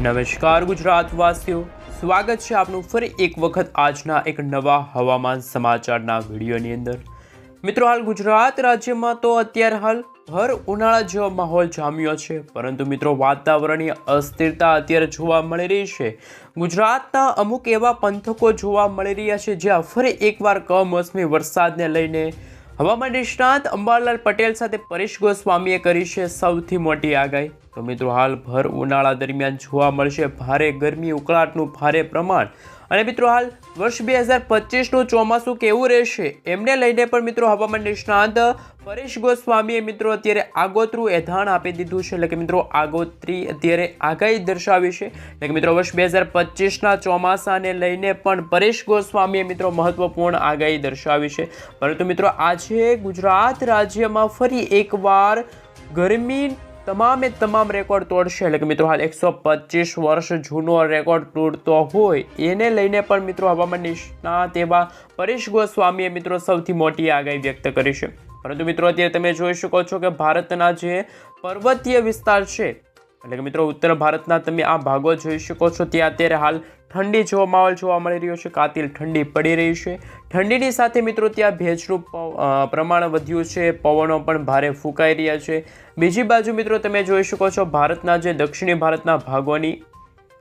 નમસ્કાર ગુજરાતવાસીઓ. સ્વાગત છે આપનું ફરી એક વખત આજના એક નવા હવામાન સમાચારના વિડીયોની અંદર. મિત્રો, હાલ ગુજરાત રાજ્યમાં તો અત્યારે હાલ ભર ઉનાળા જેવો માહોલ જામ્યો છે. પરંતુ મિત્રો, વાતાવરણીય અસ્થિરતા અત્યારે જોવા મળી રહી છે. ગુજરાતના અમુક એવા પંથકો જોવા મળી રહ્યા છે જ્યાં ફરી એકવાર કમોસમી વરસાદને લઈને હવામાન નિષ્ણાત અંબાલાલ પટેલ સાથે પરેશ ગોસ્વામીએ કરી છે સૌથી મોટી આગાહી. તો મિત્રો હાલ ભર ઉનાળા દરમિયાન જોવા મળશે ભારે ગરમી, ઉકળાટનું ભારે પ્રમાણ. અને મિત્રો હાલ વર્ષ બે હજાર પચીસનું ચોમાસું કેવું રહેશે? એમને લઈને પણ મિત્રો હવામાન નિષ્ણાંત પરેશ ગોસ્વામીએ મિત્રો અત્યારે આગોતરું એધાણ આપી દીધું છે. એટલે કે મિત્રો આગોતરી અત્યારે આગાહી દર્શાવી છે. એટલે કે મિત્રો વર્ષ બે હજાર પચીસના ચોમાસાને લઈને પણ પરેશ ગોસ્વામીએ મિત્રો મહત્વપૂર્ણ આગાહી દર્શાવી છે. પરંતુ મિત્રો આજે ગુજરાત રાજ્યમાં ફરી એકવાર ગરમી તમામે તમામ રેકોર્ડ તોડશે. એટલે કે મિત્રો, હાલ એકસો પચીસ વર્ષ જૂનો રેકોર્ડ તોડતો હોય, એને લઈને પણ મિત્રો હવામાન નિષ્ણાત એવા પરેશ ગોસ્વામીએ મિત્રો સૌથી મોટી આગાહી વ્યક્ત કરી છે. પરંતુ મિત્રો, અત્યારે તમે જોઈ શકો છો કે ભારતના જે પર્વતીય વિસ્તાર છે, એટલે કે મિત્રો, ઉત્તર ભારતના તમે આ ભાગો જોઈ શકો છો, ત્યાં અત્યારે હાલ ઠંડી જેવો માહોલ જોવા મળી રહ્યો છે, કાતિલ ઠંડી પડી રહી છે. ઠંડીની સાથે મિત્રો, ત્યાં ભેજનું પ્રમાણ વધ્યું છે, પવનો પણ ભારે ફૂંકાઈ રહ્યા છે. બીજી બાજુ મિત્રો તમે જોઈ શકો છો ભારતના જે દક્ષિણી ભારતના ભાગોની,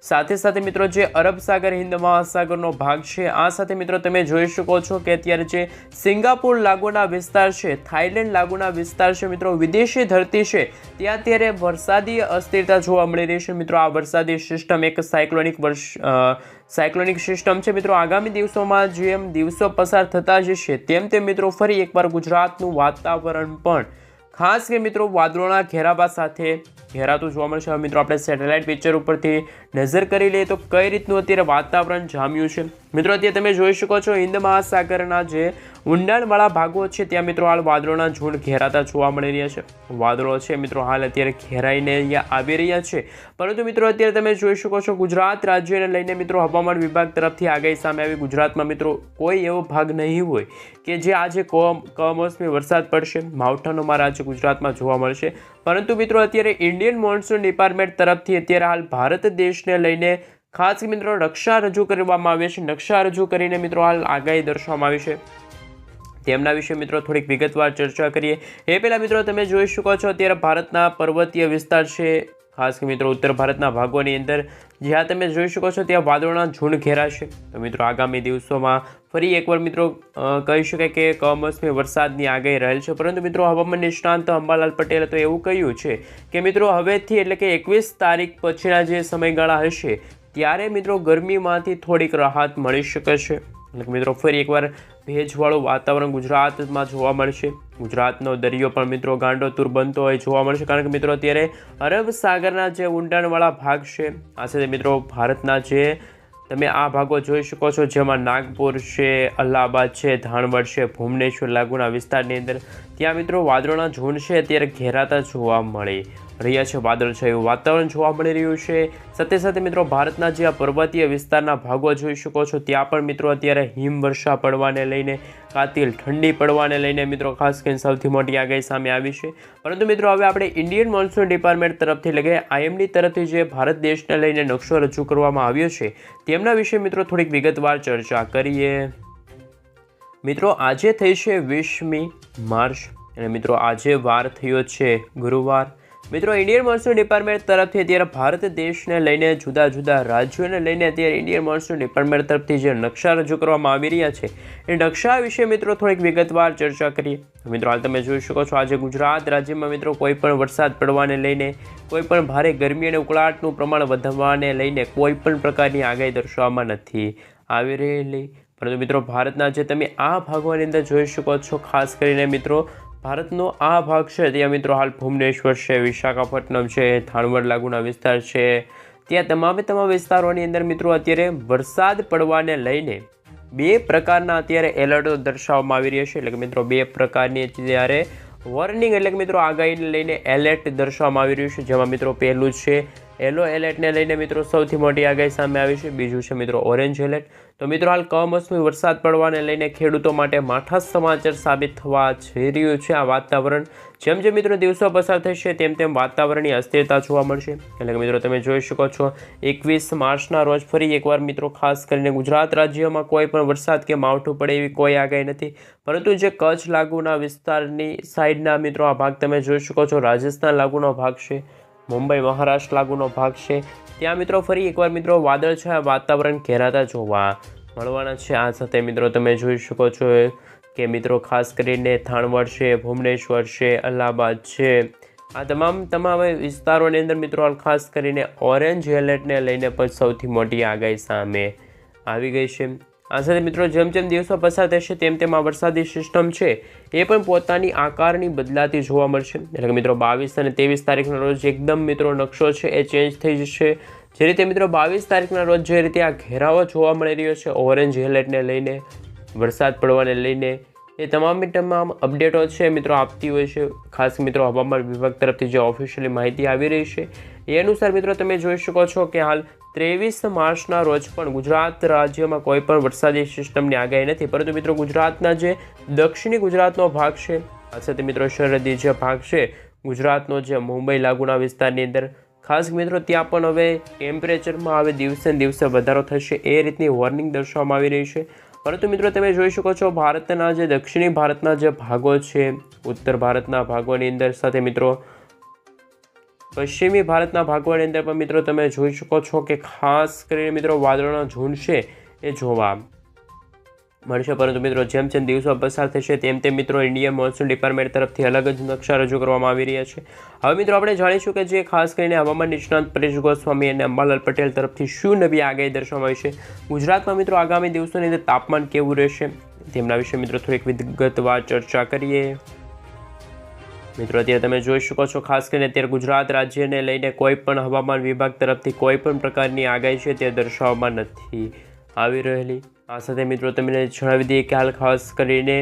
સાથે સાથે મિત્રો જે અરબ સાગર, હિન્દ મહાસાગરનો ભાગ છે, આ સાથે મિત્રો તમે જોઈ શકો છો કે અત્યારે જે સિંગાપુર લાગુના વિસ્તાર છે થાઈલેન્ડ લાગુના વિસ્તાર છે, મિત્રો વિદેશી ધરતી છે, ત્યાં અત્યારે વરસાદી અસ્થિરતા જોવા મળી રહી છે. મિત્રો આ વરસાદી સિસ્ટમ એક સાયક્લોનિક વર્ષ સાયક્લોનિક સિસ્ટમ છે. મિત્રો આગામી દિવસોમાં જેમ દિવસો પસાર થતા જશે, તેમ તેમ મિત્રો ફરી એકવાર ગુજરાતનું વાતાવરણ પણ ખાસ કે મિત્રો વાદળોના ઘેરાવા સાથે ઘેરાતું જોવા મળશે. હવે મિત્રો આપણે સેટેલાઇટ પિક્ચર ઉપરથી નજર કરી લઈએ તો કઈ રીતનું અત્યારે વાતાવરણ જામ્યું છે? મિત્રો અત્યારે તમે જોઈ શકો છો હિન્દ મહાસાગરના જે ઊંડાણવાળા ભાગો છે, ત્યાં મિત્રો હાલ વાદળોના ઝૂંડ ઘેરાતા જોવા મળી રહ્યા છે. વાદળો છે મિત્રો હાલ અત્યારે ઘેરાઈને અહીંયા આવી રહ્યા છે. પરંતુ મિત્રો અત્યારે તમે જોઈ શકો છો ગુજરાત રાજ્યને લઈને મિત્રો હવામાન વિભાગ તરફથી આગાહી સામે આવી. ગુજરાતમાં મિત્રો કોઈ એવો ભાગ નહીં હોય કે જે આજે કમ કમોસમી વરસાદ પડશે. માવઠાનો મારા આજે ગુજરાતમાં જોવા મળશે પરંતુ મિત્રો, અત્યારે ઇન્ડિયન મોન્સૂન ડિપાર્ટમેન્ટ તરફથી અત્યારે હાલ ભારત દેશને લઈને ખાસ મિત્રો નકશા રજૂ કરવામાં આવ્યા છે. નકશા રજૂ કરીને મિત્રો હાલ આગાહી દર્શાવવામાં આવી છે. તેમના વિશે મિત્રો થોડીક વિગતવાર ચર્ચા કરીએ. એ પહેલાં મિત્રો તમે જોઈ શકો છો, અત્યારે ભારતના પર્વતીય વિસ્તાર છે ખાસ કે મિત્રો ઉત્તર ભારતના ભાગોની અંદર જ્યાં તમે જોઈ શકો છો ત્યાં વાદળોના ઝુંડ ઘેરાશે. તો મિત્રો આગામી દિવસોમાં ફરી એકવાર મિત્રો કહી શકાય કે કમોસમી વરસાદની આગાહી રહેલ છે. પરંતુ મિત્રો હવામાન નિષ્ણાંત અંબાલાલ પટેલે તો એવું કહ્યું છે કે મિત્રો હવેથી એટલે કે એકવીસ તારીખ પછીના જે સમયગાળા હશે, ત્યારે મિત્રો ગરમીમાંથી થોડીક રાહત મળી શકે છે. મિત્રો, ફરી એકવાર ભેજવાળું વાતાવરણ ગુજરાતમાં જોવા મળશે. ગુજરાતનો દરિયો પણ મિત્રો ગાંડોતુર બનતો હોય જોવા મળશે, કારણ કે મિત્રો અત્યારે અરબ સાગરના જે ઊંડાણવાળા ભાગ છે, આ સાથે મિત્રો ભારતના જે તમે આ ભાગો જોઈ શકો છો, જેમાં નાગપુર છે, અલ્હાબાદ છે, ધાણવડ છે, ભુવનેશ્વર, લાગુના વિસ્તારની અંદર, ત્યાં મિત્રો વાદળોના ઝોન છે, અત્યારે ઘેરાતા જોવા મળી. રહ્યા છે વાદળછાયું વાતાવરણ જોવા મળી રહ્યું છે. સાથે સાથે મિત્રો, ભારતના જે આ પર્વતીય વિસ્તારના ભાગો જોઈ શકો છો, ત્યાં પણ મિત્રો અત્યારે હિમવર્ષા પડવાને લઈને, કાતિલ ઠંડી પડવાને લઈને મિત્રો ખાસ કરીને સૌથી મોટી આગાહી સામે આવી છે. પરંતુ મિત્રો, હવે આપણે ઇન્ડિયન મોન્સૂન ડિપાર્ટમેન્ટ તરફથી એટલે કે આઈએમડી તરફથી જે ભારત દેશને લઈને નકશો રજૂ કરવામાં આવ્યો છે, તેમના વિશે મિત્રો થોડીક વિગતવાર ચર્ચા કરીએ. મિત્રો, આજે થઈ છે વીસમી માર્ચ અને મિત્રો, આજે વાર થયો છે ગુરુવાર. મિત્રો ઇન્ડિયન મોન્સૂન ડિપાર્ટમેન્ટ તરફથી અત્યારે ભારત દેશને લઈને જુદા જુદા રાજ્યોને લઈને અત્યારે ઇન્ડિયન મોન્સૂન ડિપાર્ટમેન્ટ તરફથી જે નકશા રજૂ કરવામાં આવી રહ્યા છે, એ નકશા વિશે મિત્રો થોડીક વિગતવાર ચર્ચા કરીએ. મિત્રો, હાલ તમે જોઈ શકો છો, આજે ગુજરાત રાજ્યમાં મિત્રો કોઈ પણ વરસાદ પડવાને લઈને, કોઈ પણ ભારે ગરમી અને ઉકળાટનું પ્રમાણ વધવાને લઈને કોઈ પણ પ્રકારની આગાહી દર્શાવવામાં નથી આવી રહેલી. પરંતુ મિત્રો, ભારતના જે તમે આ ભાગોની અંદર જોઈ શકો છો, ખાસ કરીને મિત્રો ભારતનો આ ભાગ છે. ત્યાં મિત્રો હાલ ભુવનેશ્વર છે, વિશાખાપટ્ટનમ છે, થાણવડ લાગુના વિસ્તાર છે. ત્યાં તમામે તમામ વિસ્તારોની અંદર મિત્રો અત્યારે વરસાદ પડવાને લઈને બે પ્રકારના અત્યારે એલર્ટો દર્શાવવામાં આવી રહ્યા છે. એટલે કે મિત્રો બે પ્રકારની ત્યારે વોર્નિંગ એટલે કે મિત્રો આગાહીને લઈને એલર્ટ દર્શાવવામાં આવી રહ્યું છે. જેમાં મિત્રો પહેલું છે યલો એલર્ટને લઈને મિત્રો સૌથી મોટી આગાહી સામે આવી છે. બીજું છે મિત્રો ઓરેન્જ એલર્ટ તો મિત્રો હાલ કમોસમી વરસાદ પડવાને લઈને ખેડૂતો માટે માઠા સમાચાર સાબિત થવા જઈ રહ્યું છે આ વાતાવરણ. જેમ જેમ મિત્રો દિવસો પસાર થશે, તેમ તેમ વાતાવરણની અસ્થિરતા જોવા મળશે. એટલે કે મિત્રો તમે જોઈ શકો છો, એકવીસ માર્ચના રોજ ફરી એકવાર મિત્રો ખાસ કરીને ગુજરાત રાજ્યમાં કોઈ પણ વરસાદ કે માવઠું પડે એવી કોઈ આગાહી નથી. પરંતુ જે કચ્છ લાગુના વિસ્તારની સાઈડના મિત્રો આ ભાગ તમે જોઈ શકો છો, રાજસ્થાન લાગુનો ભાગ છે. મુંબઈ મહારાષ્ટ્ર લાગુનો ભાગ છે. ત્યાં મિત્રો ફરી એકવાર મિત્રો વાદળછાયા વાતાવરણ ઘેરાતા જોવા મળવાના છે. આ સાથે મિત્રો તમે જોઈ શકો છો કે મિત્રો ખાસ કરીને થાણવડ છે, ભુવનેશ્વર છે, અલ્હાબાદ છે. આ તમામ તમામ વિસ્તારોની અંદર મિત્રો ખાસ કરીને ઓરેન્જ એલર્ટને લઈને પણ સૌથી મોટી આગાહી સામે આવી ગઈ છે. આ સાથે મિત્રો, જેમ જેમ દિવસો પસાર થશે, તેમ તેમ આ વરસાદી સિસ્ટમ છે, એ પણ પોતાની આકારની બદલાતી જોવા મળશે. એટલે કે મિત્રો, બાવીસ અને ત્રેવીસ તારીખના રોજ એકદમ મિત્રો નકશો છે, એ ચેન્જ થઈ જશે. જે રીતે મિત્રો, બાવીસ તારીખના રોજ જે રીતે આ ઘેરાવો જોવા મળી રહ્યો છે ઓરેન્જ એલર્ટને લઈને, વરસાદ પડવાને લઈને, એ તમામ તમામ અપડેટો છે, મિત્રો, આપતી હોય છે. ખાસ મિત્રો, હવામાન વિભાગ તરફથી જે ઓફિશિયલી માહિતી આવી રહી છે, એ અનુસાર મિત્રો, તમે જોઈ શકો છો કે હાલ ત્રેવીસ માર્ચના રોજ પણ ગુજરાત રાજ્યમાં કોઈ પણ વરસાદી સિસ્ટમની આગાહી નથી. પરંતુ મિત્રો, ગુજરાતના જે દક્ષિણી ગુજરાતનો ભાગ છે આ સાથે મિત્રો સરહદી જે ભાગ છે, ગુજરાતનો જે મુંબઈ લાગુના વિસ્તારની અંદર, ખાસ મિત્રો, ત્યાં પણ હવે ટેમ્પરેચરમાં હવે દિવસે દિવસે વધારો થશે એ રીતની વોર્નિંગ દર્શાવવામાં આવી રહી છે. પરંતુ મિત્રો, તમે જોઈ શકો છો, ભારતના જે દક્ષિણી ભારતના જે ભાગો છે, ઉત્તર ભારતના ભાગોની અંદર સાથે મિત્રો પશ્ચિમી ભારતના ભાગોની અંદર પણ મિત્રો તમે જોઈ શકો છો કે ખાસ કરીને મિત્રો વાદળોના ઝુંડ છે એ જોવા મળશે. પરંતુ મિત્રો જેમ જેમ દિવસો પસાર થશે તેમ તેમ મિત્રો ઇન્ડિયન મોન્સૂન ડિપાર્ટમેન્ટ તરફથી અલગ જ નકશા રજૂ કરવામાં આવી રહ્યા છે. હવે મિત્રો આપણે જાણીશું કે જે ખાસ કરીને હવામાન નિષ્ણાંત પરેશ ગોસ્વામી અને અંબાલાલ પટેલ તરફથી શું નવી આગાહી દર્શાવવામાં આવી છે? ગુજરાતમાં મિત્રો આગામી દિવસોની અંદર તાપમાન કેવું રહેશે? તેમના વિશે મિત્રો થોડીક વિગતવાર ચર્ચા કરીએ. મિત્રો, અત્યારે તમે જોઈ શકો છો, ખાસ કરીને અત્યારે ગુજરાત રાજ્યને લઈને કોઈ પણ હવામાન વિભાગ તરફથી કોઈ પણ પ્રકારની આગાહી છે તે દર્શાવવામાં નથી આવી રહેલી. આ સાથે મિત્રો, તમને જણાવી દઈએ કે હાલ ખાસ કરીને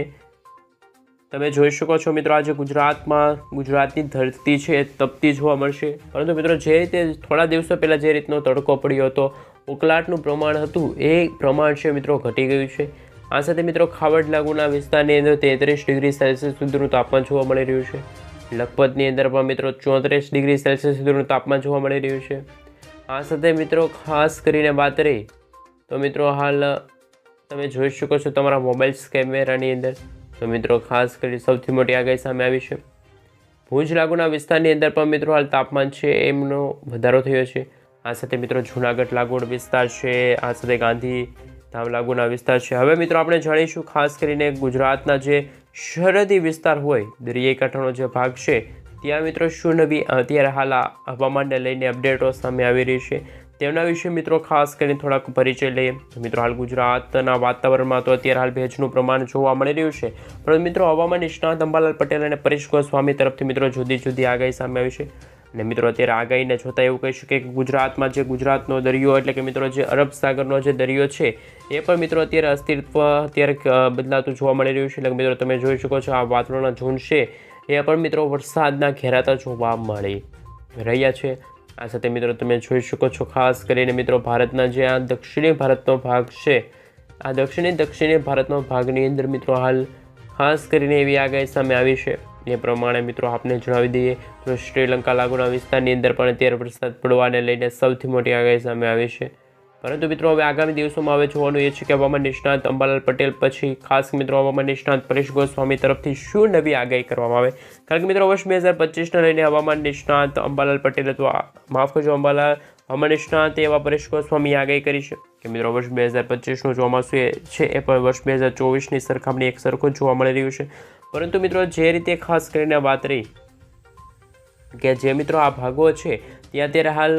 તમે જોઈ શકો છો, મિત્રો, આજે ગુજરાતમાં ગુજરાતની ધરતી છે એ તપતી જોવા મળશે. પરંતુ મિત્રો, જે રીતે થોડા દિવસો પહેલાં જે રીતનો તડકો પડ્યો હતો ઉકલાટનું પ્રમાણ હતું, એ પ્રમાણ છે, મિત્રો, ઘટી ગયું છે. આ સાથે મિત્રો ખાવડ લાગુના વિસ્તારની અંદર તેત્રીસ ડિગ્રી સેલ્સિયસ સુધીનું તાપમાન જોવા મળી રહ્યું છે. લખપતની અંદર પણ મિત્રો ચોત્રીસ ડિગ્રી સેલ્સિયસ સુધીનું તાપમાન જોવા મળી રહ્યું છે. આ સાથે મિત્રો ખાસ કરીને વાત રહી, તો મિત્રો હાલ તમે જોઈ શકો છો તમારા મોબાઈલ્સ કેમેરાની અંદર. તો મિત્રો ખાસ કરી સૌથી મોટી આગાહી સામે આવી છે. ભુજ લાગુના વિસ્તારની અંદર પણ મિત્રો હાલ તાપમાન છે એમનો વધારો થયો છે. આ સાથે મિત્રો જૂનાગઢ લાગુડ વિસ્તાર છે, આ સાથે ગાંધી ધામ લાગુના વિસ્તાર છે. હવે મિત્રો આપણે જાણીશું, ખાસ કરીને ગુજરાતના જે સરહદી વિસ્તાર હોય, દરિયાઈ કાંઠાનો જે ભાગ છે, ત્યાં મિત્રો શું નવી, અત્યારે હાલ આ હવામાનને લઈને અપડેટો સામે આવી રહી છે. તેમના વિશે મિત્રો ખાસ કરીને થોડાક પરિચય લઈએ. મિત્રો હાલ ગુજરાતના વાતાવરણમાં તો અત્યારે હાલ ભેજનું પ્રમાણ જોવા મળી રહ્યું છે. પરંતુ મિત્રો હવામાન નિષ્ણાત અંબાલાલ પટેલ અને પરેશ ગોસ્વામી તરફથી મિત્રો જુદી જુદી આગાહી સામે આવી છે. અને મિત્રો અત્યારે આગાહીને છતાં એવું કહી શકીએ કે ગુજરાતમાં જે ગુજરાતનો દરિયો એટલે કે મિત્રો જે અરબ સાગરનો જે દરિયો છે, એ પણ મિત્રો અત્યારે અસ્તિત્વ અત્યારે બદલાતું જોવા મળી રહ્યું છે. એટલે મિત્રો તમે જોઈ શકો છો આ વાતાવરણના ઝુંડ છે, એ પણ મિત્રો વરસાદના ઘેરાતા જોવા મળી રહ્યા છે. આ સાથે મિત્રો તમે જોઈ શકો છો, ખાસ કરીને મિત્રો ભારતના જે આ દક્ષિણી ભારતનો ભાગ છે, આ દક્ષિણી દક્ષિણી ભારતનો ભાગની અંદર મિત્રો હાલ ખાસ કરીને એવી આગાહી સામે આવી છે. એ પ્રમાણે મિત્રો આપને જણાવી દઈએ. તો શ્રીલંકા લાગુના વિસ્તારની અંદર પણ અત્યારે વરસાદ પડવાને લઈને સૌથી મોટી આગાહી સામે આવી છે. પરંતુ મિત્રો હવે આગામી દિવસોમાં હવે જોવાનું એ છે કે હવામાન નિષ્ણાત અંબાલાલ પટેલ પછી ખાસ મિત્રો હવામાન નિષ્ણાત પરેશ ગોસ્વામી તરફથી શું નવી આગાહી કરવામાં આવે? કારણ કે મિત્રો વર્ષ બે હજાર પચીસને લઈને હવામાન નિષ્ણાત અંબાલાલ પટેલ અથવા માફ કરજો અંબાલાલ, હવામાન નિષ્ણાત એવા પરેશ ગોસ્વામી આગાહી કરી છે. કે મિત્રો વર્ષ બે હજાર પચીસનું ચોમાસું છે એ પણ વર્ષ બે હજાર ચોવીસની સરખામણી એક સરખું જોવા મળી રહ્યું છે. પરંતુ મિત્રો જે રીતે ખાસ કરીને વાત રહી કે જે મિત્રો આ ભાગો છે, ત્યાં અત્યારે હાલ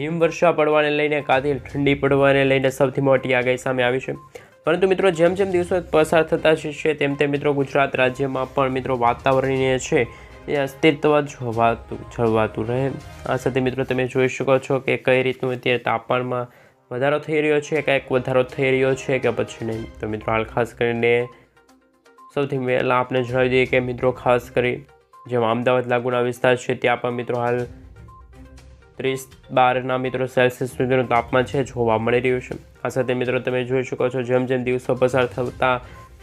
હિમવર્ષા પડવાને લઈને કાતિલ ઠંડી પડવાને લઈને સૌથી મોટી આગાહી સામે આવી છે. પરંતુ મિત્રો જેમ જેમ દિવસો પસાર થતા છે તેમ તેમ મિત્રો ગુજરાત રાજ્યમાં પણ મિત્રો વાતાવરણીય છે, એ અસ્તિત્વ જોવાતું, જળવાતું રહે. આ સાથે મિત્રો તમે જોઈ શકો છો કે કઈ રીતનું અત્યારે તાપમાનમાં વધારો થઈ રહ્યો છે, કાંઈક વધારો થઈ રહ્યો છે કે પછી નહીં. તો મિત્રો હાલ ખાસ કરીને સૌથી પહેલાં આપણે જણાવી દઈએ કે મિત્રો ખાસ કરી જેમાં અમદાવાદ લાગુના વિસ્તાર છે, ત્યાં પણ મિત્રો હાલ ત્રીસ બારના મિત્રો સેલ્સિયસ સુધીનું તાપમાન છે, જોવા મળી રહ્યું છે. આ સાથે મિત્રો તમે જોઈ શકો છો, જેમ જેમ દિવસો પસાર થતા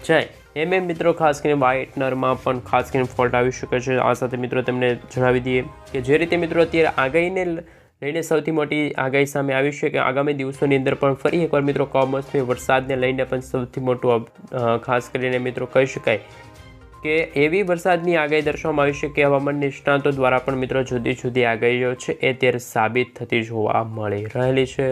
જાય, એમ એમ મિત્રો ખાસ કરીને વ્હાઇટનરમાં પણ ખાસ કરીને ફોલ્ટ આવી શકે છે. આ સાથે મિત્રો તમને જણાવી દઈએ કે જે રીતે મિત્રો અત્યારે આગાહીને લઈને સૌથી મોટી આગાહી સામે આવી છે કે આગામી દિવસોની અંદર પણ ફરી એકવાર મિત્રો કમોસમી વરસાદને લઈને પણ સૌથી મોટું ખાસ કરીને મિત્રો કહી શકાય કે એવી વરસાદની આગાહી દર્શાવવામાં આવી છે કે હવામાન નિષ્ણાતો દ્વારા પણ મિત્રો જુદી જુદી આગાહીઓ છે એ ત્યારે સાબિત થતી જોવા મળી રહેલી છે.